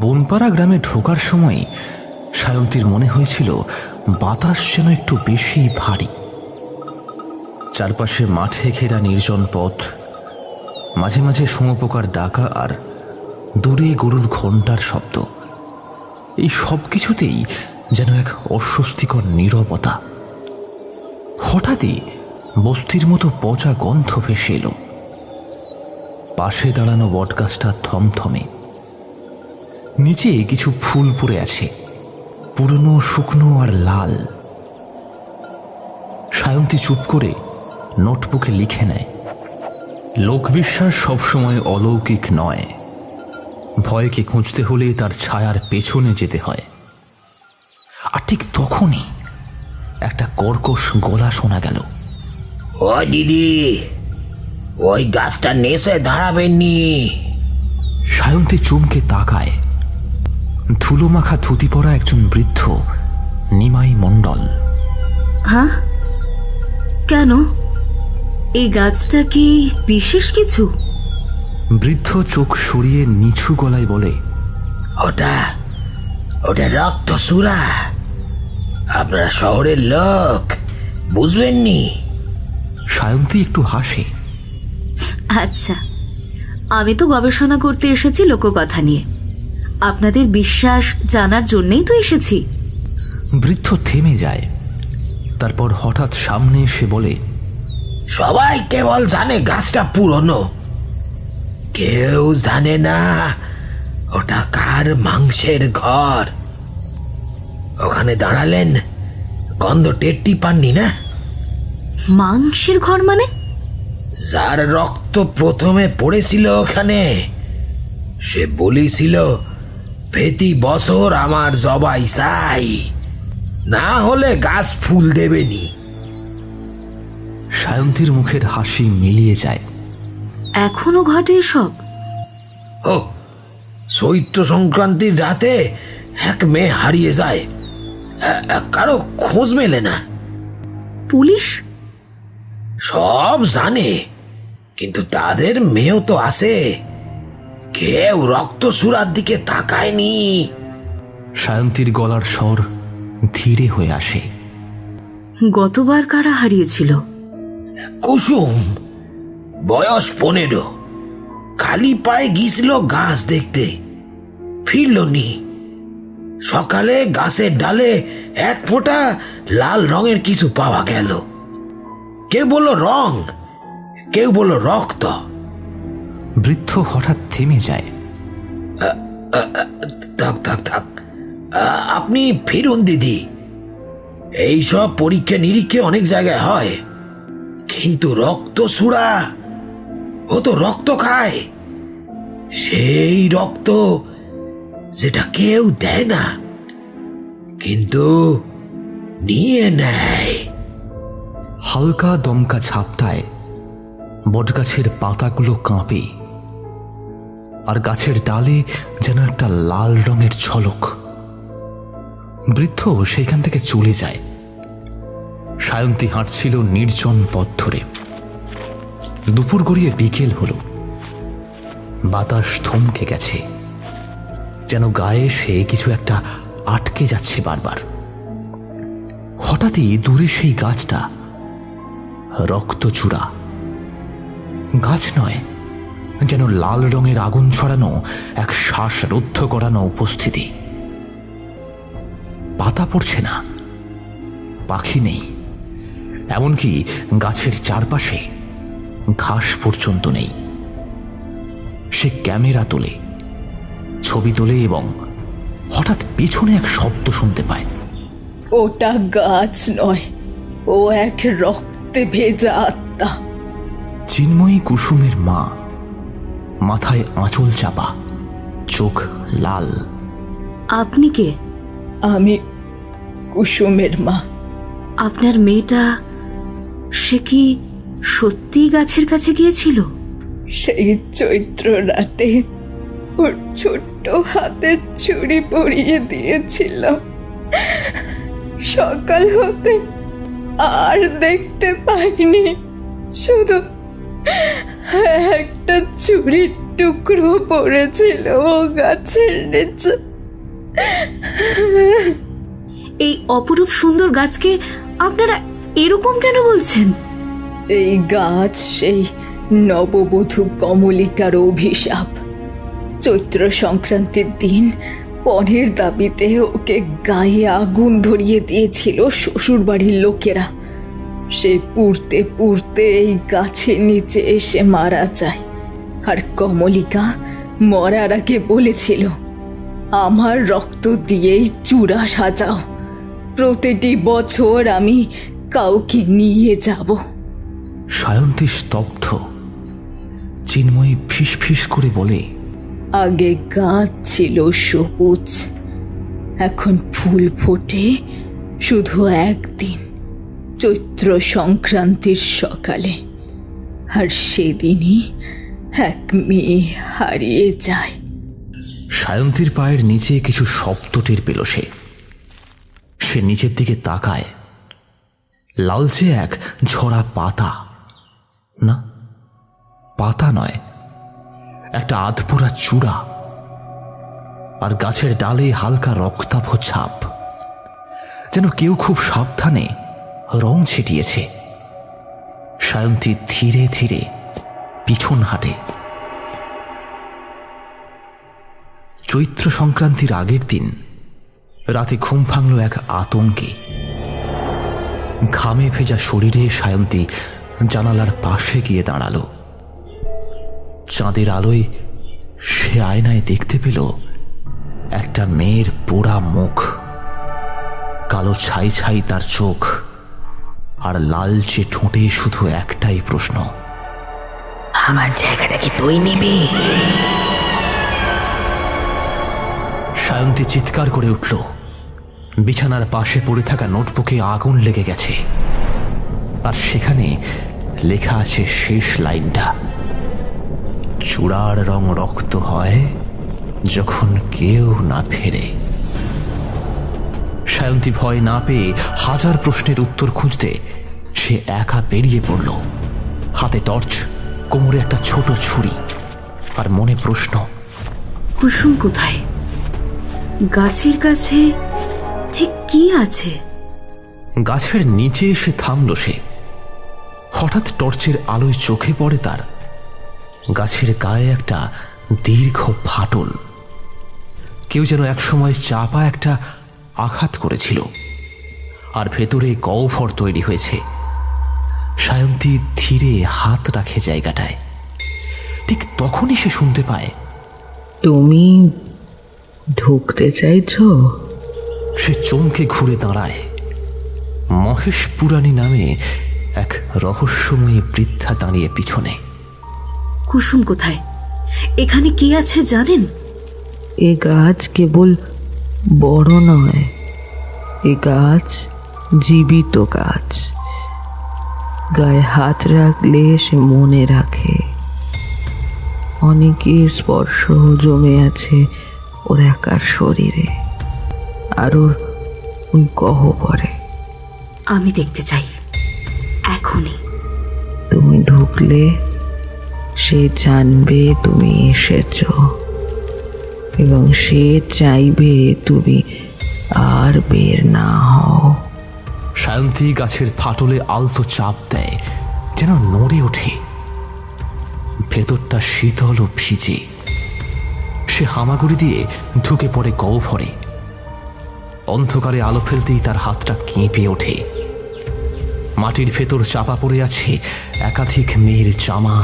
বনপাড়া গ্রামে ঢোকার সময় সায়ন্তীর মনে হয়েছিল, বাতাস যেন একটু বেশি ভারী। চারপাশে মাঠে ঘেরা নির্জন পথ, মাঝে মাঝে শুঁয়োপোকার ডাকা আর দূরে গরুর ঘণ্টার শব্দ। এই সব কিছুতেই যেন এক অস্বস্তিকর নীরবতা। হঠাৎই বস্তির মতো পচা গন্ধ ভেসে এলো। পাশে দাঁড়ানো বটগাছটা থমথমে। নিচে কিছু ফুল পড়ে আছে পুরনো শুকনো আর লাল। সায়ন্তী চুপ করে নোটবুকে লিখে নেয় লোকবিশ্বাস সবসময় অলৌকিক নয়। ভয়কে খুঁজতে হলে তার ছায়ার পেছনে যেতে হয়। আর ঠিক তখনই একটা কর্কশ গলা শোনা গেল। ও দিদি ওই গাছটা নেশে দাঁড়াবেননি? সায়ন্তী চমকে তাকায়। ধুলো মাখা ধুতি পরা একজন বৃদ্ধ নিমাই মণ্ডল। হ্যাঁ কেন? এই গাছটা কি বিশেষ কিছু? বৃদ্ধ চোখ সরিয়ে নিচু গলায় বলে ওটা ওটা রক্ত সুরা। আপনারা শহরের লোক বুঝবেন বুঝবেননি? সায়ন্তী একটু হাসে। আচ্ছা আমি তো গবেষণা করতে এসেছি লোককথা নিয়ে। আপনাদের বিশ্বাস জানার জন্যই তো এসেছি। বৃদ্ধ থেমে যায়। তারপর হঠাৎ সামনে এসে বলে সবাই কেবল জানে গাছটা পুরনো। কেউ জানে না ওটা কার মাংসের ঘর। ওখানে দাঁড়ালেন গন্ধ টেরটি পাননি না? মাংসের ঘর মানে? যার রক্ত প্রথমে পড়েছিল ওখানে সে বলেছিল প্রতি বছর আমার জবাই চাই। না হলে গাছ ফুল দেবেনি। সায়ন্তীর মুখের হাসি মিলিয়ে যায়। এখনও ঘটে এসব? ও চৈত্র সংক্রান্তির রাতে এক মেয়ে হারিয়ে যায়। কারও খোঁজ মেলে না। পুলিশ? সব জানে কিন্তু তাদের মেয়েও তো আছে। কেউ রক্ত সুরার দিকে তাকায়নি। সায়ন্তীর গলার স্বর ধীরে হয়ে আসে। গতবার কারা হারিয়েছিল? কুসুম বয়স পনেরো। খালি পায়ে গিয়েছিল গাছ দেখতে। ফিরল নি। সকালে গাছের ডালে এক ফোঁটা লাল রঙের কিছু পাওয়া গেল। কেউ বলল রং কেউ বলল রক্ত। বৃদ্ধ হঠাৎ থেমে যায়। থাক থাক থাক। আপনি ফিরুন দিদি। এইসব পরীক্ষা নিরীক্ষে অনেক জায়গায় হয়। কিন্তু রক্ত সুড়া ও তো রক্ত খায়। সেই রক্ত যেটা কেউ দেয় না কিন্তু নিয়ে নেয়। হালকা দমকা ঝাপটায় বটগাছের পাতাগুলো কাঁপে। আর গাছের ডালে যেন একটা লাল রঙের ঝলক। বৃদ্ধ সেইখান থেকে চলে যায়। সায়ন্তী হাঁটছিল নির্জন পথ ধরে। দুপুর গড়িয়ে বিকেল হলো। বাতাস থমকে গেছে। যেন গায়ে সে কিছু একটা আটকে যাচ্ছে বারবার। হঠাৎই দূরে সেই গাছটা, রক্তচূড়া। গাছ নয় যেন লাল রঙের আগুন ছড়ানো এক শ্বাসরুদ্ধ করানো উপস্থিতি। পাতা পড়ছে না। পাখি নেই। এমনকি গাছের চারপাশে ঘাস পর্যন্ত নেই। সে ক্যামেরা তোলে ছবি তোলে এবং হঠাৎ পেছনে এক শব্দ শুনতে পায়। ওটা গাছ নয় ও এক রক্তে ভেজা আত্মা। চিন্ময়ী কুসুমের মা মাথায় আঁচল চাপা চোখ লাল। আপনি কে? আমি কুসুমের মা। আপনার মেয়েটা সে কি সত্যি গাছের কাছে গিয়েছিল? সেই চৈত্র রাতে ওর ছোট্ট হাতে ছুরি পরিয়ে দিয়েছিলাম। সকাল হতে আর দেখতে পাইনি শুধু একটা চুরির টুকরো পড়েছিল ও গাছের নিচে। এই অপরূপ সুন্দর গাছকে আপনারা এরকম কেন বলছেন? এই গাছ সেই নববধূ কমলিকার অভিশাপ। চৈত্র সংক্রান্তির দিন পণের দাবিতে ওকে গায়ে আগুন ধরিয়ে দিয়েছিল শ্বশুর বাড়ির লোকেরা। সে পুড়তে পুড়তে এই গাছের নিচে এসে মারা যায়। আর কমলিকা মরার আগে বলেছিল আমার রক্ত দিয়েই চূড়া সাজাও। প্রতিটি বছর আমি কাউকে নিয়ে যাব। সায়ন্তী স্তব্ধ। চিন্ময়ী ফিস ফিস করে বলে আগে গাছ ছিল সবুজ এখন ফুল ফোটে শুধু একদিন। চৈত্র সংক্রান্তির সকালে। আর সেদিনই এক মেয়ে হারিয়ে যায়। সায়ন্তীর পায়ের নিচে কিছু শব্দ টের পেল সে। সে নিচের দিকে তাকায়। লালচে এক ঝরা পাতা। না, পাতা নয়, একটা আধপোড়া চূড়া। আর গাছের ডালে হালকা রক্তাভ ছাপ। যেন কেউ খুব সাবধানে রং ছিটিয়েছে। সায়ন্তী ধীরে ধীরে পিছন হাঁটে। চৈত্র সংক্রান্তির আগের দিন রাতে ঘুম ভাঙল এক আতঙ্কে। ঘামে ভেজা শরীরে সায়ন্তী জানালার পাশে গিয়ে দাঁড়াল। চাঁদের আলোয় সে আয়নায় দেখতে পেল একটা মেয়ের পোড়া মুখ। কালো ছাই ছাই তার চোখ। আর লালচে ঠোঁটে শুধু একটাই প্রশ্ন। আমার জায়গাটা কি তুই নিবি? সায়ন্তী চিৎকার করে উঠল। বিছানার পাশে পড়ে থাকা নোটবুকে আগুন লেগে গেছে। আর সেখানে লেখা আছে শেষ লাইনটা। চূড়ার রং রক্ত হয় যখন কেউ না ফেরে। সায়ন্তী ভয় না পেয়ে হাজার প্রশ্নের উত্তর খুঁজতে সে একা বেরিয়ে পড়ল। হাতে টর্চ কোমরে একটা ছোট ছুরি আর মনে প্রশ্ন কুসুম কোথায়? গাছের কাছে ঠিক কি আছে? গাছের নিচে এসে থামল সে। হঠাৎ টর্চের আলোয় চোখে পড়ে তার। গাছের গায়ে একটা দীর্ঘ ফাটল। কেউ যেন একসময় চাপা একটা আঘাত করেছিল। আর ভেতরে গহ্বর তৈরি হয়েছে। সায়ন্তী ধীরে হাত রাখে জায়গাটায়। ঠিক তখনই সে শুনতে পায়। তুমি ঢুকতে চাইছ? সে চমকে ঘুরে দাঁড়ায়। মহেশ পুরাণী নামে এক রহস্যময়ী বৃদ্ধা দাঁড়িয়ে পিছনে। কুসুম কোথায়? এখানে কি আছে জানেন? এ গাছ কেবল বড় নয় এ গাছ জীবিত গাছ। গায়ে হাত রাখলে সে মনে রাখে। অনেকের স্পর্শ জমে আছে ওর একার শরীরে আর ওর ওই গহ্বরে। আমি দেখতে চাই এখনই। তুমি ঢুকলে সে জানবে তুমি এসেছ। এবং সে চাইবে তুমি আর বের না হও। সায়ন্তী গাছের ফাটলে আলতো চাপ দেয়, যেন নড়ে ওঠে। ভেতরটা শীতল ও ভিজে। সে হামাগুড়ি দিয়ে ঢুকে পড়ে গহ্বরে। অন্ধকারে আলো ফেলতেই তার হাতটা কেঁপে ওঠে। মাটির ভেতর চাপা পড়ে আছে একাধিক মেয়ের জামা,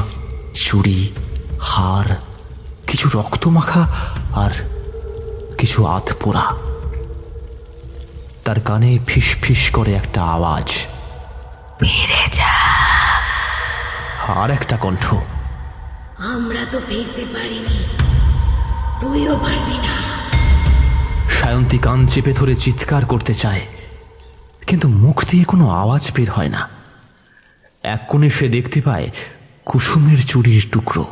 চুড়ি, হার কিছু রক্তমাখা আর কিছু আধ পোড়া তার কানে ফিস ফিস করে একটা আওয়াজ। ফিরে যা। আর একটা কণ্ঠ। আমরা তো ফিরতে পারিনি। তুইও পারবি না। সায়ন্তী কান চেপে ধরে চিৎকার করতে চায় কিন্তু মুখ দিয়ে কোনো আওয়াজ বের হয় না। এক কোণে সে দেখতে পায় কুসুমের চুরির টুকরো।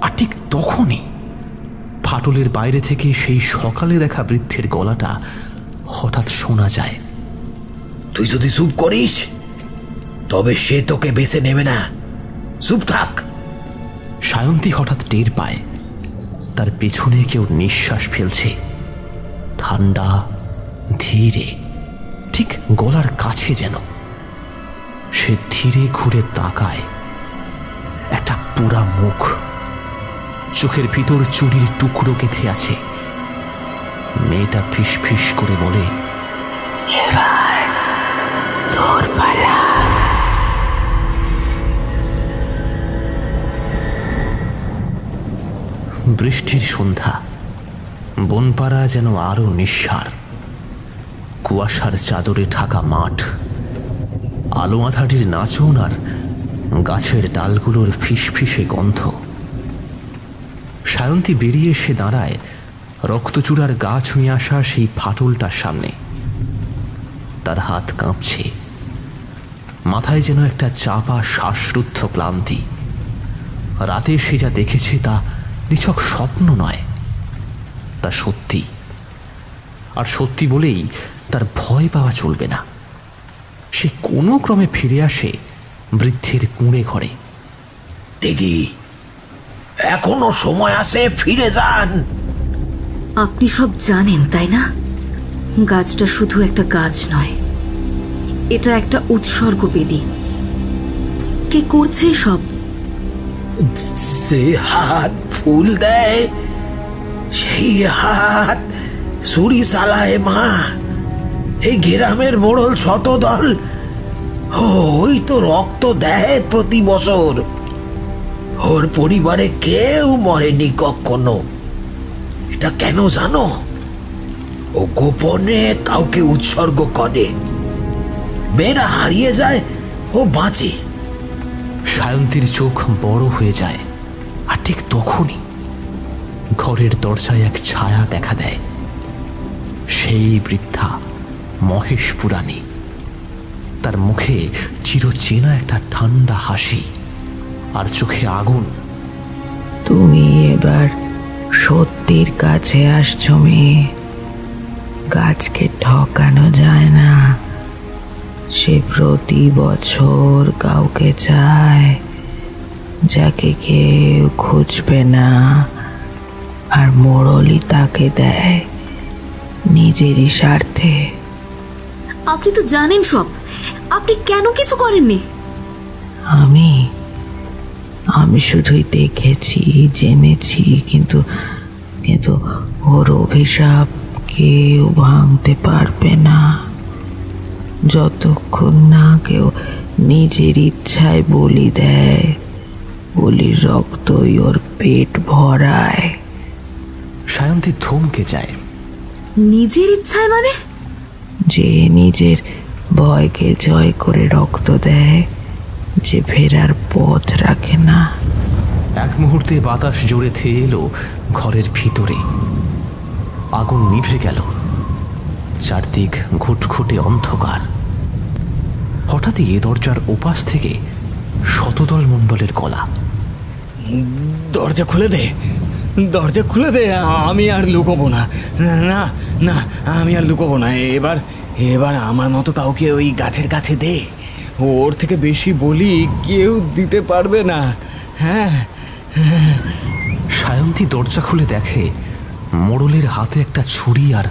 আর ঠিক তখনই ফাটলের বাইরে থেকে সেই সকালে দেখা বৃদ্ধের গলাটা হঠাৎ শোনা যায়। তুই যদি চুপ করিস তবে সে তোকে বেছে নেবে না। চুপ থাক। সায়ন্তী হঠাৎ টের পায় তার পেছনে কেউ নিঃশ্বাস ফেলছে। ঠান্ডা ধীরে ঠিক গলার কাছে যেন। সে ধীরে ঘুরে তাকায় একটা পুরা মুখ। চোখের ভিতর চুরির টুকরো গেঁথে আছে। মেয়েটা ফিস ফিস করে বলে বৃষ্টির সন্ধ্যা, বনপাড়া যেন আরও নিঃসার। কুয়াশার চাদরে ঢাকা মাঠ আলো আধাটির নাচন আর গাছের ডালগুলোর ফিসফিসে গন্ধ। সায়ন্তী বেরিয়ে এসে দাঁড়ায়। রক্তচূড়ার গা ছুঁয়ে আসা সেই ফাটলটার সামনে। তার হাত কাঁপছে। মাথায় যেন একটা চাপা, শ্বাসরুদ্ধ ক্লান্তি। রাতে সে যা দেখেছে তা নিছক স্বপ্ন নয়। তা সত্যি। আর সত্যি বলেই তার ভয় পাওয়া চলবে না। সে কোনো ক্রমে ফিরে আসে বৃদ্ধের কুঁড়ে ঘরে। দিদি এখনও সময় আছে ফিরে যান। আপনি সব জানেন তাই না? গাছটা শুধু একটা গাছ নয়। এটা একটা উৎসর্গ বেদি কে করছে সব যে হাত ফুল দেয় সেই হাত সুরি চালায় মা। এই গ্রামের মোড়ল শতদল ওই তো রক্ত দেয় প্রতি বছর। ওর পরিবারে কেউ মরেনি কখনো। এটা কেন জানো? ও গোপনে কাউকে উৎসর্গ করে। মেয়েরা হারিয়ে যায়, ও বাঁচে। সায়ন্তীর চোখ বড় হয়ে যায়, আর ঠিক তখনই ঘরের দরজায় এক ছায়া দেখা দেয়। সেই বৃদ্ধা মহেশ পুরাণী। তার মুখে চিরচেনা একটা ঠান্ডা হাসি। আর চোখে আগুন। তুমি এবার সত্যির কাছে আসছো মেয়ে। গাছকে ঠকানো যায় না। সে প্রতি বছর কাউকে চায় যাকে কেউ খুঁজবে না। আর মোড়লই তাকে দেয় নিজেরই স্বার্থে। আপনি তো জানেন সব। আপনি কেন কিছু করেননি? আমি আমি শুধুই দেখেছি জেনেছি কিন্তু কিন্তু ওর অভিশাপ কেউ ভাঙতে পারবে না। যতক্ষণ না কেউ নিজের ইচ্ছায় বলি দেয় বলির রক্তই ওর পেট ভরায়। সায়ন্তী থমকে যায়। নিজের ইচ্ছায় মানে? যে নিজের ভয়কে জয় করে রক্ত দেয় যে ফেরার পথ রাখে না। এক মুহূর্তে বাতাস জোরে থেয়ে এলো ঘরের ভিতরে। আগুন নিভে গেল। চারদিক ঘুটঘুটে অন্ধকার। হঠাৎই এ দরজার ওপাশ থেকে শতদল মণ্ডলের গলা। দরজা খুলে দে। দরজা খুলে দে আমি আর লুকোবো না। না না না আমি আর লুকোবো না। এবার এবার আমার মতো কাউকে ওই গাছের কাছে দে। ওর থেকে বেশি বলি কেউ দিতে পারবে না। হ্যাঁ। সায়ন্তী দরজা খুলে দেখে মোড়লের হাতে একটা ছুরি আর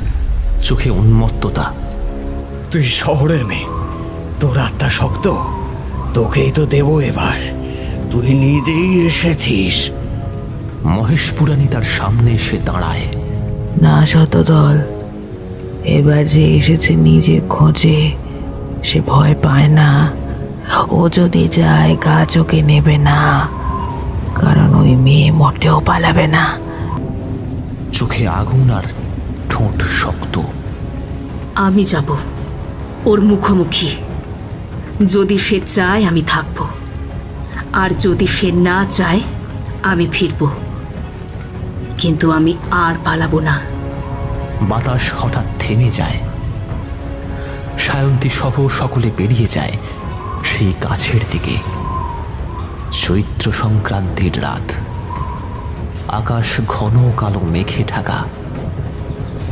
চোখে উন্মত্ততা। তুই শহরের মেয়ে। তোর আত্মা শক্ত। তোকেই তো দেবো এবার। তুই নিজেই এসেছিস। মহেশ পুরাণী তার সামনে এসে দাঁড়ায়। না শতদল। এবার যে এসেছে নিজের খোঁজে সে ভয় পায় না। ও যদি যায় গাছ ওকে নেবে না? কারণ ওই মেয়ে মোটেও পালাবে না। চোখে আগুন আর ঠোঁট শক্ত। আমি যাব ওর মুখোমুখি। যদি সে চায় আমি থাকব। আর যদি সে না চায় আমি ফিরব। কিন্তু আমি আর পালাবো না। বাতাস হঠাৎ থেমে যায়। সায়ন্তী সহ সকলে বেরিয়ে যায়। সেই গাছের দিকে। চৈত্র সংক্রান্তির রাত। আকাশ ঘন কালো মেঘে ঢাকা।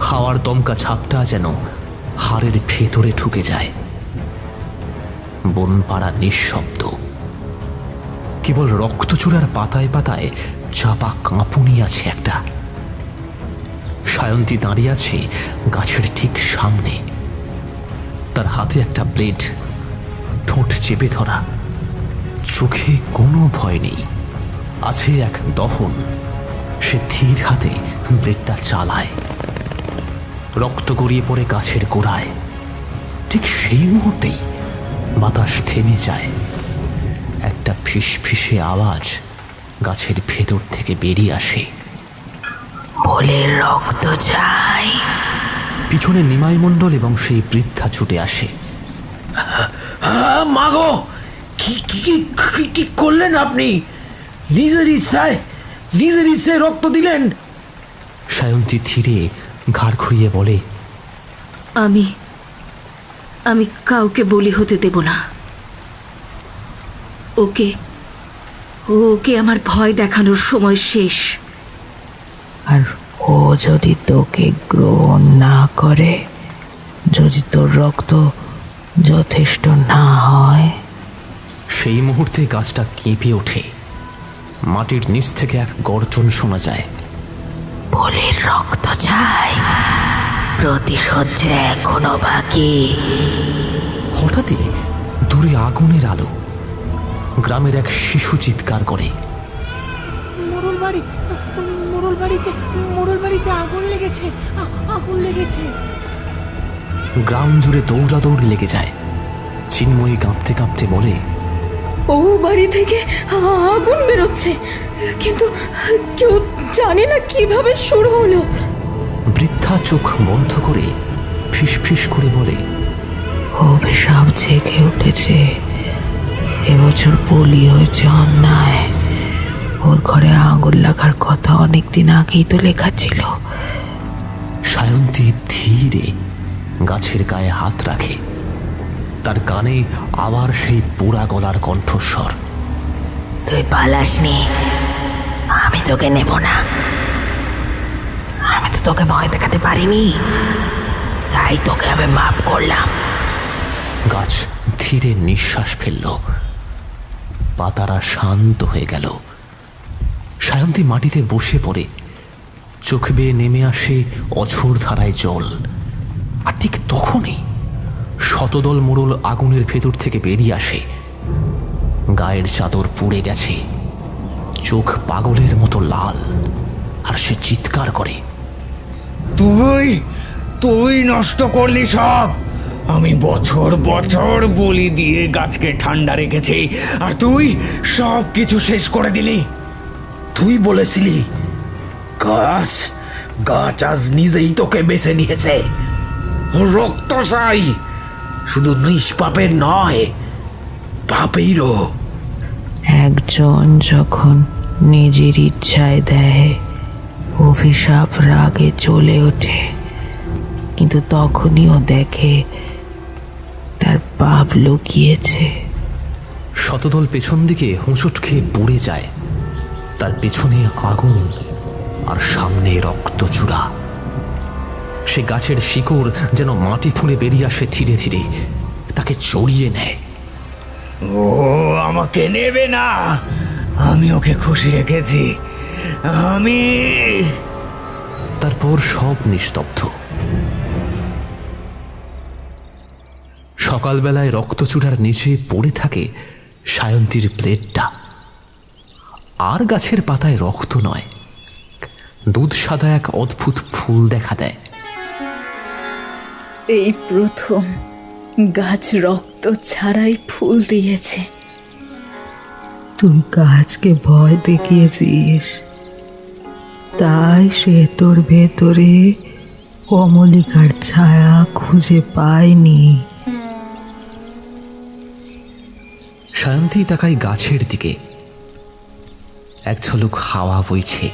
হাওয়ার দমকা ছাপটা যেন হাড়ের ভেতরে ঢুকে যায়। বনপাড়া নিঃশব্দ। কেবল রক্তচূড়ার পাতায় পাতায় চাপা কাঁপুনি আছে একটা। সায়ন্তী দাঁড়িয়ে আছে গাছের ঠিক সামনে। তার হাতে একটা ব্লেড। ঠোঁট চেপে ধরা। চোখে কোনো ভয় নেই। আছে এক দহন। সে ধীর হাতে ব্লেডটা চালায়। রক্ত গড়িয়ে পড়ে গাছের গোড়ায়। ঠিক সেই মুহূর্তেই বাতাস থেমে যায়। একটা ফিসফিসে আওয়াজ গাছের ভেতর থেকে বেরিয়ে আসে। ভোলের রক্ত চাই পিছনে নিমাই মণ্ডল এবং সেই বৃদ্ধা ছুটে আসে। আহ, মাগো কি কি কি কি- কি করলেন আপনি? নিজের ইচ্ছায় নিজের ইচ্ছায় রক্ত দিলেন। সায়ন্তী ধীরে ঘাড় ঘুরিয়ে বলে আমি আমি কাউকে বলি হতে দেব না। ওকে ওকে আমার ভয় দেখানোর সময় শেষ। আর ও যদি তোকে গ্রহণ না করে যদি তোর রক্ত যথেষ্ট না হয়। সেই মুহূর্তে গাছটা কেঁপে ওঠে। মাটির নিচ থেকে এক গর্জন শোনা যায়। ভোলের রক্ত চাই প্রতিশোধ যে এখনও বাকি। হঠাৎই দূরে আগুনের আলো। গ্রামের এক শিশু চিৎকার করে। মোড়ল বাড়ি মোড়ল বাড়িতে মোড়ল বাড়িতে আগুন লেগেছে আগুন লেগেছে। গ্রাম জুড়ে দৌড়াদৌড় লেগে যায়। চিন্ময়ী কাঁপতে কাঁপতে বলে ও বাড়ি থেকে আগুন বেরোচ্ছে। কিন্তু কেউ জানে না কীভাবে শুরু হলো। বৃদ্ধা চোখ বন্ধ করে ফিসফিস করে বলে অভিশাপ জেগে উঠেছে। এবছর বলি হয়েছে অন্যায়। ওর ঘরে আঙুল লাগার কথা অনেকদিন আগেই তো লেখা ছিল। সায়ন্তী ধীরে গাছের গায়ে হাত রাখে। তার কানে আবার সেই পোড়া গলার কণ্ঠস্বর। তুই পালাসনি আমি তোকে নেব না। আমি তো তোকে ভয় দেখাতে পারিনি। তাই তোকে আমি মাফ করলাম। গাছ ধীরে নিঃশ্বাস ফেলল। পাতারা শান্ত হয়ে গেল। সায়ন্তী মাটিতে বসে পড়ে। চোখ বেয়ে নেমে আসে অঝোর ধারায় জল। আর ঠিক তখনই শতদল মোড়ল আগুনের ভেতর থেকে বেরিয়ে আসে। গায়ের চাদর পুড়ে গেছে। চোখ পাগলের মতো লাল, আর সে চিৎকার করে। তুই তুই নষ্ট করলি সব। আমি বছর বছর বলি দিয়ে গাছকে ঠান্ডা রেখেছি, আর তুই সব কিছু শেষ করে দিলি। তুই বলেছিলি, গাছ গাছ আজ নিজেই তোকে বেছে নিয়েছে। রক্ত চাই। শুধু নিষ্পাপের নয় পাপেরও। একজন যখন নিজের ইচ্ছায় দেয় অভিশাপ রাগে চলে ওঠে কিন্তু তখনই ও দেখে তার পাপ লুকিয়েছে। শতদল পেছন দিকে হোঁচট খেয়ে পড়ে যায়। তার পেছনে আগুন আর সামনে রক্তচূড়া। সে গাছের শিকড় যেন মাটি ফুঁড়ে বেরিয়ে আসে ধীরে ধীরে। তাকে চড়িয়ে নেয়। ও আমাকে নেবে না। আমি ওকে খুশি রেখেছি। আমি তারপর সব নিস্তব্ধ। সকালবেলায় রক্তচূড়ার নিচে পড়ে থাকে সায়ন্তীর প্লেটটা। আর গাছের পাতায় রক্ত নয় দুধ সাদা এক অদ্ভুত ফুল দেখা দেয়। এই প্রথম গাছ রক্ত ছাড়াই ফুল দিয়েছে। তুই গাছকে ভয় দেখিয়েছিস। তাই সে তোর ভেতরে কমলিকার ছায়া খুঁজে পায়নি। সায়ন্তী তাকায় গাছের দিকে। এক ঝলক হাওয়া বইছে।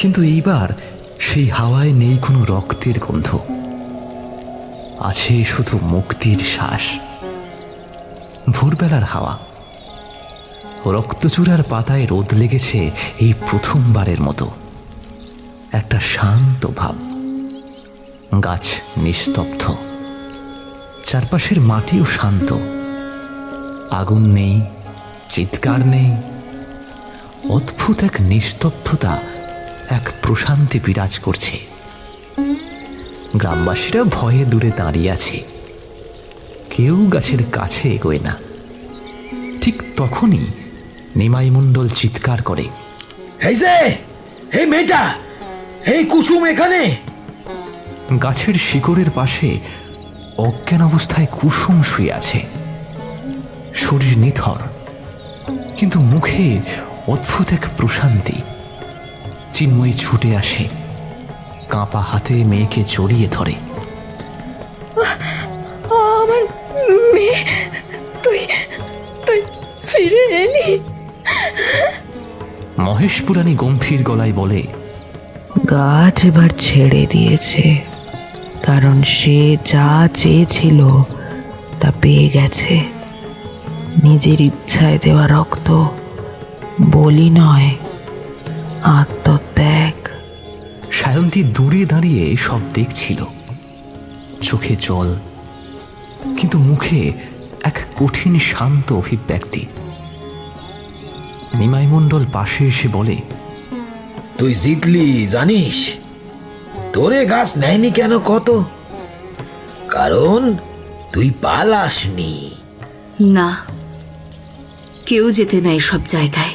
কিন্তু এইবার সেই হাওয়ায় নেই কোনো রক্তের গন্ধ। আছে শুধু মুক্তির শ্বাস। ভোরবেলার হাওয়া। রক্তচূড়ার পাতায় রোদ লেগেছে এই প্রথমবারের মতো। একটা শান্ত ভাব। গাছ নিস্তব্ধ। চারপাশের মাটিও শান্ত। আগুন নেই, চিৎকার নেই। অদ্ভুত এক নিস্তব্ধতা, এক প্রশান্তি বিরাজ করছে। গ্রামবাসীরা ভয়ে দূরে দাঁড়িয়ে আছে। কেউ গাছের কাছে এগোয় না। ঠিক তখনই নিমাই মণ্ডল চিৎকার করে এই যে! এই মেয়েটা! এই কুসুম এখানে! গাছের শিকড়ের পাশে অজ্ঞান অবস্থায় কুসুম শুয়ে আছে। শরীর নিথর কিন্তু মুখে অদ্ভুত এক প্রশান্তি। চিন্ময়ী ছুটে আসে। কাঁপা হাতে মেয়েকে জড়িয়ে ধরে। আমার মেয়ে তুই তুই ফিরে এলি? মহেশ পুরাণী গম্ভীর গলায় বলে গাছ এবার ছেড়ে দিয়েছে কারণ সে যা চেয়েছিল তা পেয়ে গেছে। নিজের ইচ্ছায় দেওয়া রক্ত বলি নয় আত্মত্যাগ সায়ন্তী দূরে দাঁড়িয়ে সব দেখছিল। চোখে জল কিন্তু মুখে এক কঠিন শান্ত অভিব্যক্তি। নিমাই মণ্ডল পাশে এসে বলে তুই জিতলি জানিস? তোরে গাছ নেয়নি কেন কত? কারণ তুই পালাসনি। না কেউ যেতে না সব জায়গায়।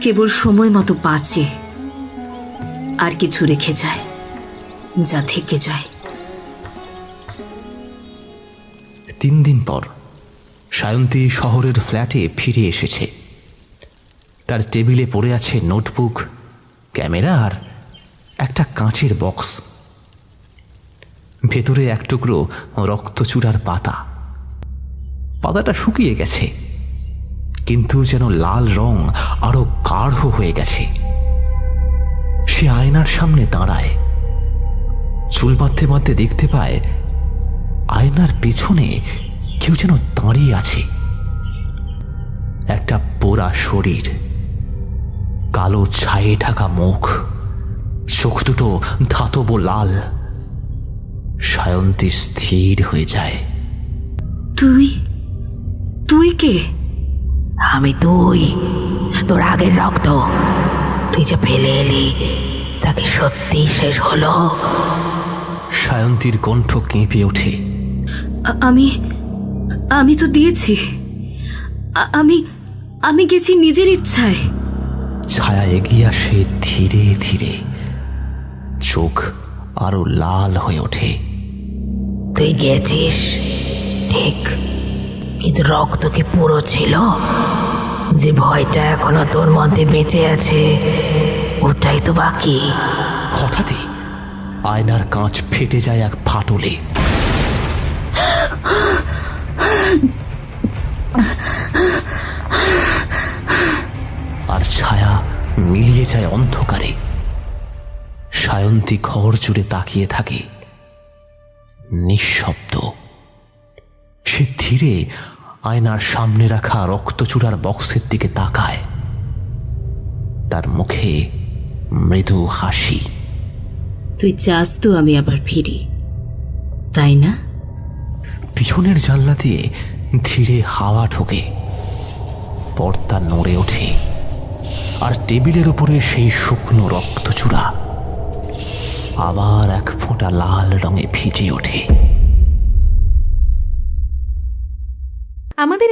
কেবল সময় মতো বাঁচে। আর কিছু রেখে যায়, যা থেকে যায়। তিন দিন পর, সায়ন্তী শহরের ফ্ল্যাটে ফিরে এসেছে। তার টেবিলে পড়ে আছে নোটবুক, ক্যামেরা আর একটা কাঁচের বক্স। ভেতরে এক টুকরো রক্তচূড়ার পাতা। পাতাটা শুকিয়ে গেছে, কিন্তু যেন লাল রং আরও গাঢ় হয়ে গেছে। সে আয়নার সামনে দাঁড়ায়। চুল বাঁধতে বাঁধতে দেখতে পায় আয়নার পেছনে কেউ যেন দাঁড়িয়ে আছে। একটা পোড়া শরীর কালো ছায়ে ঢাকা মুখ চোখ দুটো ধাতব লাল। সায়ন্তী স্থির হয়ে যায়। তুই? তুই কে? আমি তুই তোর আগের রক্ত। তুই যে ফেলে এলি তাকে সত্যি শেষ হলো। সায়ন্তীর কণ্ঠ কেঁপে ওঠে। আমি আমি তো দিয়েছি। আমি আমি গেছি নিজের ইচ্ছায়। ছায়া এগিয়ে আসে ধীরে ধীরে। চোখ আরও লাল হয়ে ওঠে। তুই গেছিস ঠিক। কিন্তু রক্ত কি পুরো ছিল? যে ভয়টা এখনও তোর মধ্যে বেঁচে আছে। ওটাই তো বাকি। হঠাৎই আয়নার কাঁচ ফেটে যায় এক ফাটলে। আর ছায়া মিলিয়ে যায় অন্ধকারে। সায়ন্তী ঘর জুড়ে তাকিয়ে থাকে। নিঃশব্দ। সে ধীরে আয়নার সামনে রাখা রক্তচূড়ার বক্সের দিকে তাকায়। তার মুখে মৃদু হাসি। তুই চাস তো আমি আবার ফিরি তাই না? পিছনের জানলা দিয়ে ধীরে হাওয়া ঢোকে। পর্দা নড়ে ওঠে আর টেবিলের উপরে সেই শুকনো রক্তচূড়া। আবার এক ফোঁটা লাল রঙে ভিজে ওঠে আমাদের এই